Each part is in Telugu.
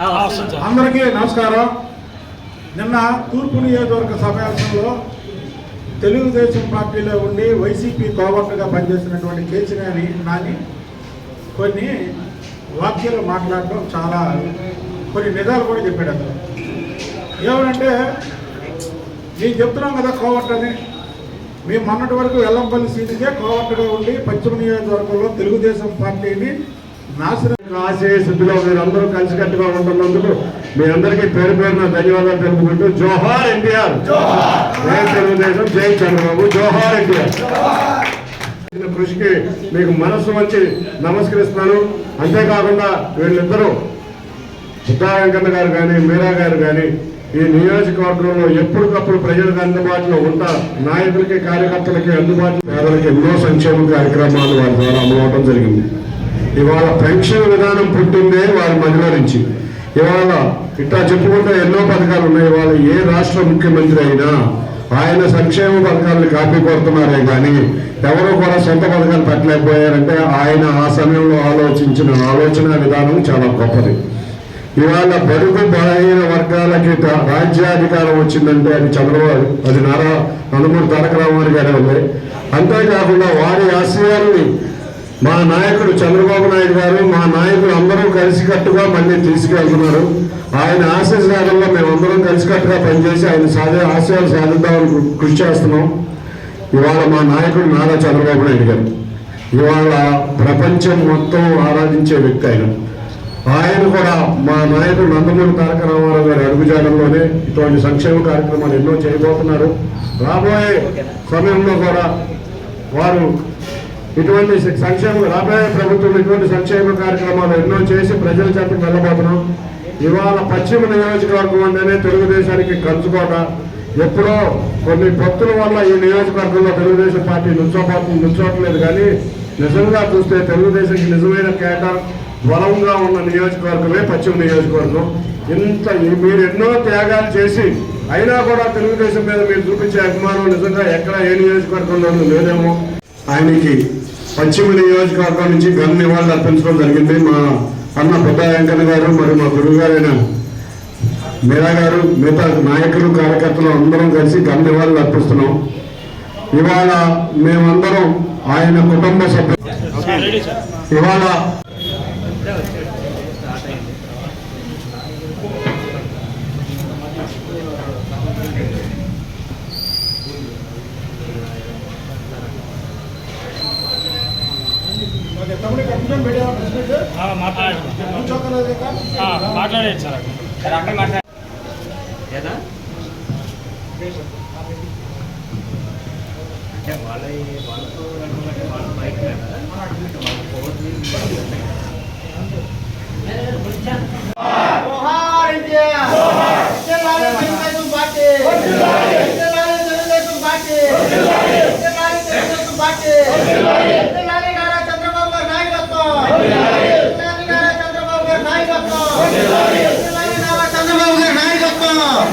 అందరికీ నమస్కారం. నిన్న తూర్పు నియోజకవర్గ సమావేశంలో తెలుగుదేశం పార్టీలో ఉండి వైసీపీ కోవర్టుగా పనిచేసినటువంటి కేసీఆర్ నాని కొన్ని వాక్యాలు మాట్లాడడం చాలా కొన్ని నిజాలు కూడా చెప్పాడు అతను. ఏమనంటే నేను చెప్తున్నాం కదా కోవర్ట్ అని. మేము మొన్నటి వరకు వెల్లంపల్లి సీటుకే కోవర్టుగా ఉండి పశ్చిమ నియోజకవర్గంలో తెలుగుదేశం పార్టీని నాశనం ఆశయ స్థితిలో మీరందరూ కలిసికట్టుగా ఉంటున్నందుకు మీ అందరికీ పేరు పేరున ధన్యవాదాలు తెలుపుకుంటూ జోహార్ ఎన్టీఆర్. జై తెలుగుదేశం జై చంద్రబాబు. జోహార్ ఎన్టీఆర్. కృషికి మీకు మనస్సు వచ్చి నమస్కరిస్తున్నాను అంతేకాకుండా వీళ్ళిద్దరూ బుద్ధా వెంకన్న గారు కానీ మీరా గారు కానీ ఈ నియోజకవర్గంలో ఎప్పటికప్పుడు ప్రజలకు అందుబాటులో ఉంటారు నాయకులకి కార్యకర్తలకి అందుబాటులో పేదలకి ఎన్నో సంక్షేమ కార్యక్రమాలు వారి ద్వారా అమలవడం జరిగింది. ఇవాళ పెన్షన్ విధానం పుట్టిందే వారి మధ్యలో నుంచి. ఇవాళ ఇట్లా చెప్పుకుంటే ఎన్నో పథకాలు ఉన్నాయి. ఇవాళ ఏ రాష్ట్ర ముఖ్యమంత్రి అయినా ఆయన సంక్షేమ పథకాలను కాపీ కొడుతున్నారే కానీ ఎవరు కూడా సొంత పథకాలు పెట్టలేకపోయారంటే ఆయన ఆ సమయంలో ఆలోచించిన ఆలోచన విధానం చాలా గొప్పది. ఇవాళ బడుగు బలహీన వర్గాలకి రాజ్యాధికారం వచ్చిందంటే అది చంద్రబాబు అది నారా నందమూరి తారక రామారావు గారే ఉంది. అంతేకాకుండా వారి ఆశయాల్ని మా నాయకుడు చంద్రబాబు నాయుడు గారు మా నాయకులు అందరూ కలిసికట్టుగా మళ్ళీ తీసుకెళ్తున్నారు. ఆయన ఆశీస్సులో మేమందరం కలిసికట్టుగా పనిచేసి ఆయన సాధే ఆశయాలు సాధిద్దామని కృషి చేస్తున్నాం. ఇవాళ మా నాయకుడు నారా చంద్రబాబు నాయుడు గారు. ఇవాళ ప్రపంచం మొత్తం ఆరాధించే వ్యక్తి ఆయన. ఆయన కూడా మా నాయకుడు నందమూరి తారక రామారావు గారి అడుగుజాడంలోనే ఇటువంటి సంక్షేమ కార్యక్రమాలు ఎన్నో చేయబోతున్నారు. రాబోయే సమయంలో కూడా వారు ఇటువంటి సంక్షేమ రాబోయే ప్రభుత్వం ఇటువంటి సంక్షేమ కార్యక్రమాలు ఎన్నో చేసి ప్రజల చెంతకు వెళ్ళబోతున్నాం ఇవాళ పశ్చిమ నియోజకవర్గం అంటేనే తెలుగుదేశానికి కంచుకోట. ఎప్పుడో కొన్ని భక్తుల వల్ల ఈ నియోజకవర్గంలో తెలుగుదేశం పార్టీ నుంచోపోతుంది నుంచోట్లేదు కానీ నిజంగా చూస్తే తెలుగుదేశంకి నిజమైన కేట బలంగా ఉన్న నియోజకవర్గమే పశ్చిమ నియోజకవర్గం. ఇంత మీరు ఎన్నో త్యాగాలు చేసి అయినా కూడా తెలుగుదేశం మీద మీరు చూపించే అభిమానం నిజంగా ఎక్కడ ఏ నియోజకవర్గంలోనూ లేదేమో. ఆయనకి పశ్చిమ నియోజకవర్గం నుంచి ఘన నివాళులు అర్పించడం జరిగింది. మా అన్న పెద్ద వెంకన్న గారు మరియు మా గురువు గారైన మీరా గారు మిగతా నాయకులు కార్యకర్తలు అందరం కలిసి ఘన నివాళులు అర్పిస్తున్నాం. ఇవాళ మేమందరం ఆయన కుటుంబ సభ్యులు ఇవాళ లేదా అంటే వాళ్ళ వాళ్ళతో వాళ్ళ బైక్ కదా? వాళ్ళ ఫోర్ వీల్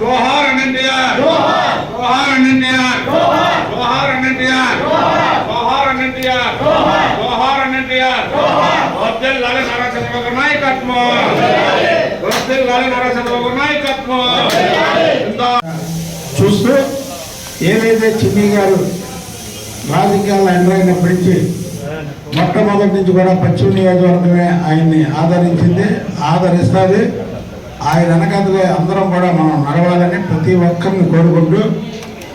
జోహార్ ఇండియా జోహార్. ఇండియా జోహార్. ఇండియా జోహార్. ఇండియా జోహార్. ఇండియా జోహార్. లాల నారా నాయకత్వం. వద్దల్ లాల నాయకత్వం. చూస్తూ ఏదైతే చిన్ని గారు రాజకీయాలు ఎంటర్ నుంచి మొట్టమొదటి నుంచి కూడా పశ్చిమ నియోజకవర్గమే ఆయన్ని ఆదరించింది ఆదరిస్తుంది. ఆయన వెనకాతలే అందరం కూడా మనం నడవాలని ప్రతి ఒక్కరిని కోరుకుంటూ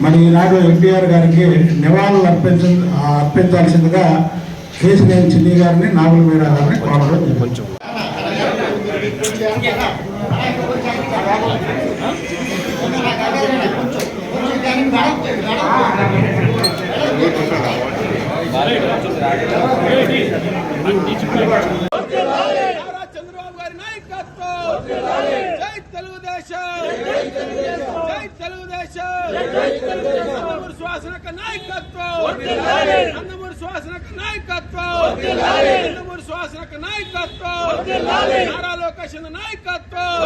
మరి ఈనాడు ఎన్టీఆర్ గారికి నివాళులు అర్పించ అర్పించాల్సిందిగా కేసినేని చిన్ని గారిని నాగుల మీర గారిని కోరడం జరిగింది. నారా చంద్రబాబు గారి నాయకత్వం జై తెలుగుదేశం జై తెలుగుదేశం నందమూరి శ్వాసనక నాయకత్వం. నందమూరి శ్వాసనక నాయకత్వం. నందమూరి శ్వాసనక నాయకత్వం. నారా లోకేష్ నాయకత్వం.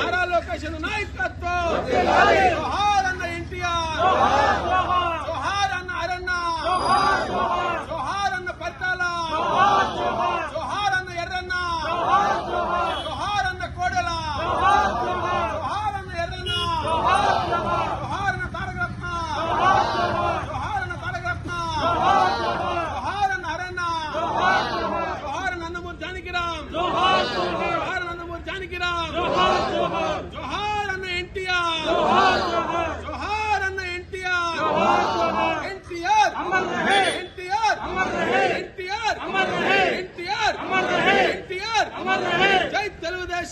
నారా లోకేష్ నాయకత్వం జోహార్ అన్న ఎన్టీఆర్ జోహార్ అన్న అరన్న జోహార్ అన్న పట్టాల జోహార్ అన్న ఎర్రన్న జోహార్ అన్న కోడెల జోహార్ అన్న ఎర్రన్న జోహార్ అన్న తారకరత్న జోహార్ అన్న తారకరత్న జోహార్ అన్న అరన్న జోహార్ నందమూరి జానకిరామ్ జోహార్ నందమూరి జానకిరామ్ జోహార్ అన్న ఎన్టీఆర్ జోహార్ అన్న ఎన్టీఆర్ ఎన్టీఆర్ ఎన్టీఆర్ ఎన్టీఆర్ ఎన్టీఆర్ ఎన్టీఆర్ జై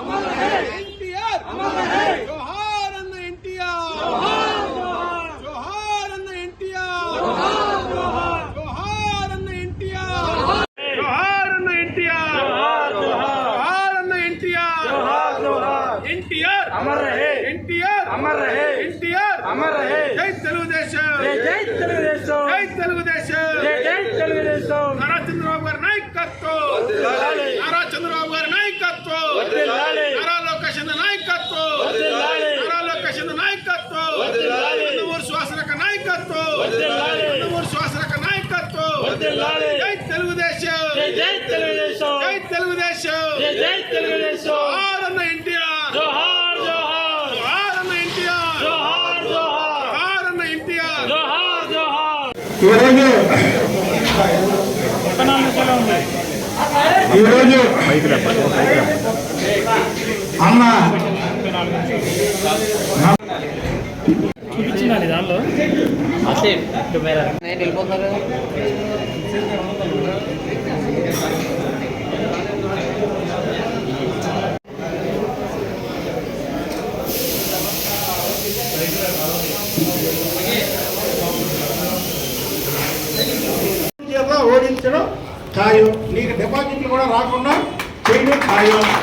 ఎన్టీఆర్ జోహార్ అన్న ఎన్టీఆర్ జోహార్ అన్న ఎన్టీఆర్ జోహార్ అన్న ఎన్టీఆర్ జోహార్ అన్న ఎన్టీఆర్ జోహార్ అన్న ఎన్టీఆర్ ఎన్టీఆర్ అమర్ రహే ఎన్టీఆర్ అమర్ రహే ఎన్టీఆర్ అమర్ రహే జై తెలుగుదేశం. జై తెలుగుదేశం. జై తెలుగుదేశం జై తెలుగుదేశం. నారా చంద్రబాబు గారి నాయకత్వం. నారా చంద్రబాబు గారి నాయకత్వం. నారా లోకేష్ నాయకత్వం. నారా లోకేష్ నాయకత్వం. నందమూరి శ్వాసనక నాయకత్వం. నందమూరి శ్వాసనక నాయకత్వం. జై తెలుగుదేశం. జై తెలుగుదేశం. జై తెలుగుదేశం. జై తెలుగుదేశం. జోహార్ అన్న ఎన్టీఆర్ జోహార్ జోహార్. అన్న ఎన్టీఆర్ జోహార్ జోహార్. అన్న ఎన్టీఆర్ జోహార్ జోహార్. ఈరోజు ఈరోజు అన్న చూపించిందండి దానిలో చేత います。